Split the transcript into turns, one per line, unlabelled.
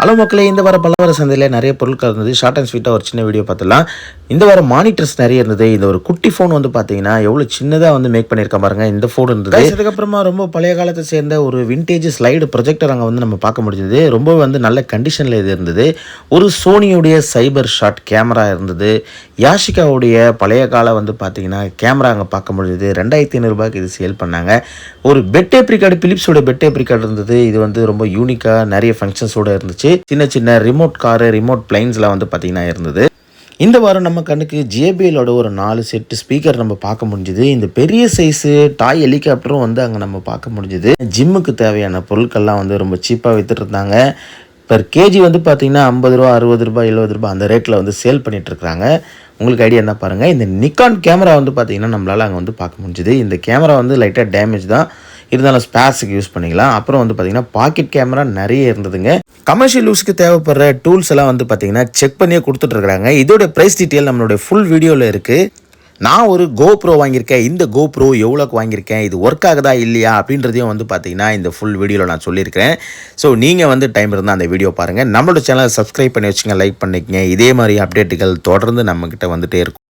Hello மக்களே இந்த வாரம் பலவர சந்தையில் நிறைய பொருட்கள் இருந்தது. ஷார்ட் அண்ட் ஸ்வீட்டாக ஒரு சின்ன வீடியோ பார்த்துலாம் இந்த வாரம் மானிட்டர்ஸ் நிறைய இருந்தது. இந்த ஒரு குட்டி ஃபோன் வந்து பார்த்தீங்கன்னா எவ்வளோ சின்னதாக வந்து மேக் பண்ணியிருக்க பாருங்க. இந்த ஃபோன் இருந்தது. அதுக்கப்புறமா ரொம்ப பழைய காலத்தை சேர்ந்த ஒரு விண்டேஜ் ஸ்லைடு ப்ரொஜெக்டர் அங்கே வந்து நம்ம பார்க்க முடிஞ்சது. ரொம்ப வந்து நல்ல கண்டிஷனில் இது இருந்தது. ஒரு சோனியுடைய சைபர் ஷாட் கேமரா இருந்தது. யாஷிகாவுடைய பழைய காலம் வந்து பார்த்தீங்கன்னா கேமரா அங்கே பார்க்க முடிஞ்சது. ரெண்டாயிரத்தி ஐநூறுரூபாய்க்கு இது சேல் பண்ணாங்க. ஒரு பெட் டேப் ரிகார்டு பிலிப்ஸோட பெட் டேப் இருந்தது. இது வந்து ரொம்ப யூனிக்காக நிறைய ஃபங்க்ஷன்ஸோட இருந்துச்சு. சின்ன சின்ன ரிமோட் காரு ரிமோட் பிளைன்ஸ்லாம் வந்து பார்த்தீங்கன்னா இருந்தது. இந்த வாரம் நம்ம கண்ணுக்கு ஜேபிஎலோட ஒரு நாலு செட்டு ஸ்பீக்கர் நம்ம பார்க்க முடிஞ்சுது. இந்த பெரிய சைஸு டாய் ஹெலிகாப்டரும் வந்து அங்கே நம்ம பார்க்க முடிஞ்சுது. ஜிம்முக்கு தேவையான பொருட்கள்லாம் வந்து ரொம்ப சீப்பாக விற்றுட்டு இருந்தாங்க. பெர் கேஜி வந்து பார்த்தீங்கன்னா ஐம்பது ரூபா அறுபது ரூபா எழுபது ரூபா அந்த ரேட்டில் வந்து சேல் பண்ணிகிட்ருக்குறாங்க உங்களுக்கு ஐடியா என்ன பாருங்கள் இந்த நிக்கான் கேமரா வந்து பார்த்திங்கன்னா நம்மளால் அங்கே வந்து பார்க்க முடிஞ்சுது. இந்த கேமரா வந்து லைட்டாக டேமேஜ் தான். இருந்தாலும் ஸ்பேஸுக்கு யூஸ் பண்ணிக்கலாம். அப்புறம் வந்து பார்த்தீங்கன்னா பாக்கெட் கேமரா நிறைய இருந்ததுங்க. கமர்ஷியல் யூஸ்க்கு தேவைப்படுற டூல்ஸ் எல்லாம் வந்து பார்த்திங்கன்னா செக் பண்ணியே கொடுத்துட்ருக்குறாங்க இதோட ப்ரைஸ் டீட்டெயில் நம்மளுடைய ஃபுல் வீடியோவில் இருக்குது நான் ஒரு கோப்ரோ வாங்கியிருக்கேன் இந்த கோப்ரோ எவ்வளோக்கு வாங்கியிருக்கேன் இது ஒர்க் ஆகுதா இல்லையா அப்படின்றதையும் வந்து பார்த்தீங்கன்னா இந்த ஃபுல் வீடியோவில் நான் சொல்லியிருக்கிறேன். ஸோ நீங்கள் வந்து டைம் இருந்தால் அந்த வீடியோ பாருங்கள் நம்மளோட சேனலை சப்ஸ்கிரைப் பண்ணி வச்சுங்க லைக் பண்ணிக்கங்க. இதே மாதிரி அப்டேட்டுகள் தொடர்ந்து நம்மக்கிட்ட வந்துட்டே இருக்கும்.